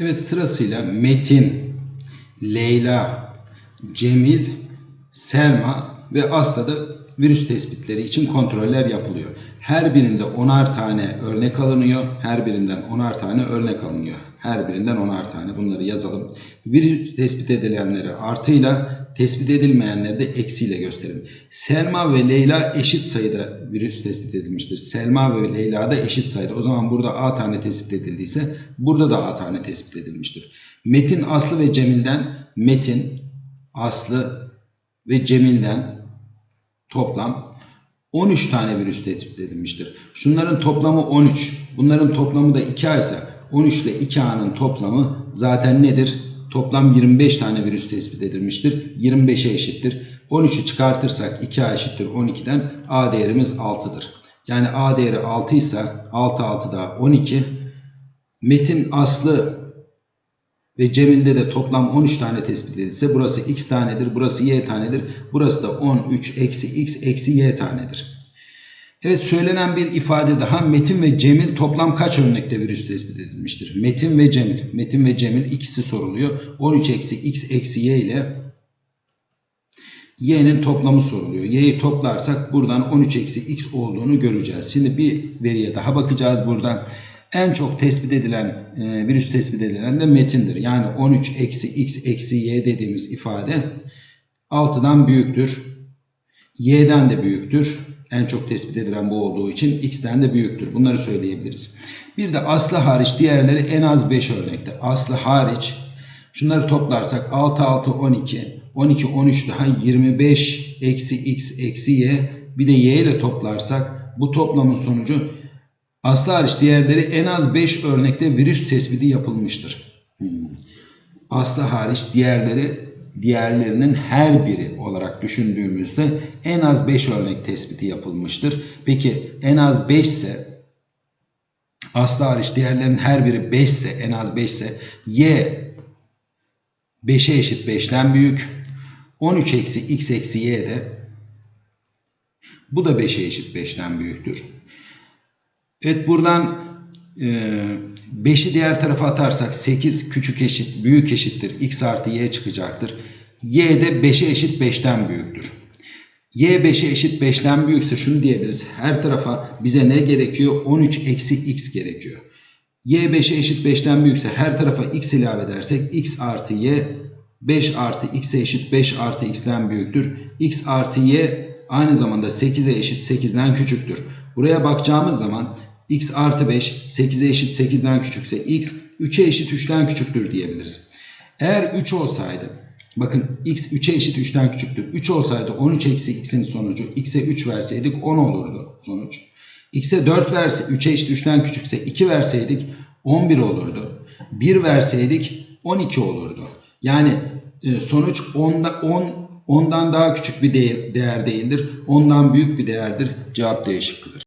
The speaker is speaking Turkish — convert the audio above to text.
Evet sırasıyla Metin, Leyla, Cemil, Selma ve Aslı'da virüs tespitleri için kontroller yapılıyor. Her birinde 10'ar tane örnek alınıyor. Her birinden 10'ar tane örnek alınıyor. Her birinden 10'ar tane bunları yazalım. Virüs tespit edilenleri artıyla, tespit edilmeyenleri de eksiyle gösterelim. Selma ve Leyla eşit sayıda virüs tespit edilmiştir. Selma ve Leyla da eşit sayıda. O zaman burada A tane tespit edildiyse burada da A tane tespit edilmiştir. Metin, Aslı ve Cemil'den Metin, Aslı ve Cemil'den toplam 13 tane virüs tespit edilmiştir. Şunların toplamı 13. Bunların toplamı da 2A ise 13 ile 2A'nın toplamı zaten nedir? Toplam 25 tane virüs tespit edilmiştir. 25'e eşittir. 13'ü çıkartırsak 2A eşittir 12'den A değerimiz 6'dır. Yani A değeri 6 ise 6 6 daha 12. Metin Aslı ve Cemil'de de toplam 13 tane tespit edilse burası x tanedir, burası y tanedir. Burası da 13 eksi x eksi y tanedir. Evet söylenen bir ifade daha Metin ve Cemil toplam kaç örnekte virüs tespit edilmiştir? Metin ve Cemil. Metin ve Cemil ikisi soruluyor. 13 eksi x eksi y ile y'nin toplamı soruluyor. y'yi toplarsak buradan 13 eksi x olduğunu göreceğiz. Şimdi bir veriye daha bakacağız buradan. En çok tespit edilen, e, virüs tespit edilen de metindir. Yani 13 eksi x eksi y dediğimiz ifade 6'dan büyüktür. Y'den de büyüktür. En çok tespit edilen bu olduğu için x'ten de büyüktür. Bunları söyleyebiliriz. Bir de aslı hariç diğerleri en az 5 örnekte. Aslı hariç şunları toplarsak 6 6 12 12 13 daha 25 eksi x eksi y bir de y ile toplarsak bu toplamın sonucu aslı hariç diğerleri en az 5 örnekte virüs tespiti yapılmıştır. Hmm. Aslı hariç diğerleri diğerlerinin her biri olarak düşündüğümüzde en az 5 örnek tespiti yapılmıştır. Peki en az 5 ise aslı hariç diğerlerinin her biri 5 ise en az 5 ise y 5'e eşit 5'ten büyük 13 eksi x eksi y de bu da 5'e eşit 5'ten büyüktür. Evet buradan 5'i e, diğer tarafa atarsak 8 küçük eşit büyük eşittir x artı y çıkacaktır. y de 5'e eşit 5'ten büyüktür. y 5'e eşit 5'ten büyükse şunu diyebiliriz. Her tarafa bize ne gerekiyor? 13 eksi x gerekiyor. y 5'e eşit 5'ten büyükse her tarafa x ilave edersek x artı y 5 artı x'e eşit 5 artı x'ten büyüktür. x artı y aynı zamanda 8'e eşit 8'den küçüktür. Buraya bakacağımız zaman x artı 5 8'e eşit 8'den küçükse x 3'e eşit 3'ten küçüktür diyebiliriz. Eğer 3 olsaydı bakın x 3'e eşit 3'ten küçüktür. 3 olsaydı 13 eksi x'in sonucu x'e 3 verseydik 10 olurdu sonuç. x'e 4 verse 3'e eşit 3'ten küçükse 2 verseydik 11 olurdu. 1 verseydik 12 olurdu. Yani sonuç 10'da 10 ondan daha küçük bir değer değildir. Ondan büyük bir değerdir. Cevap D şıkkıdır.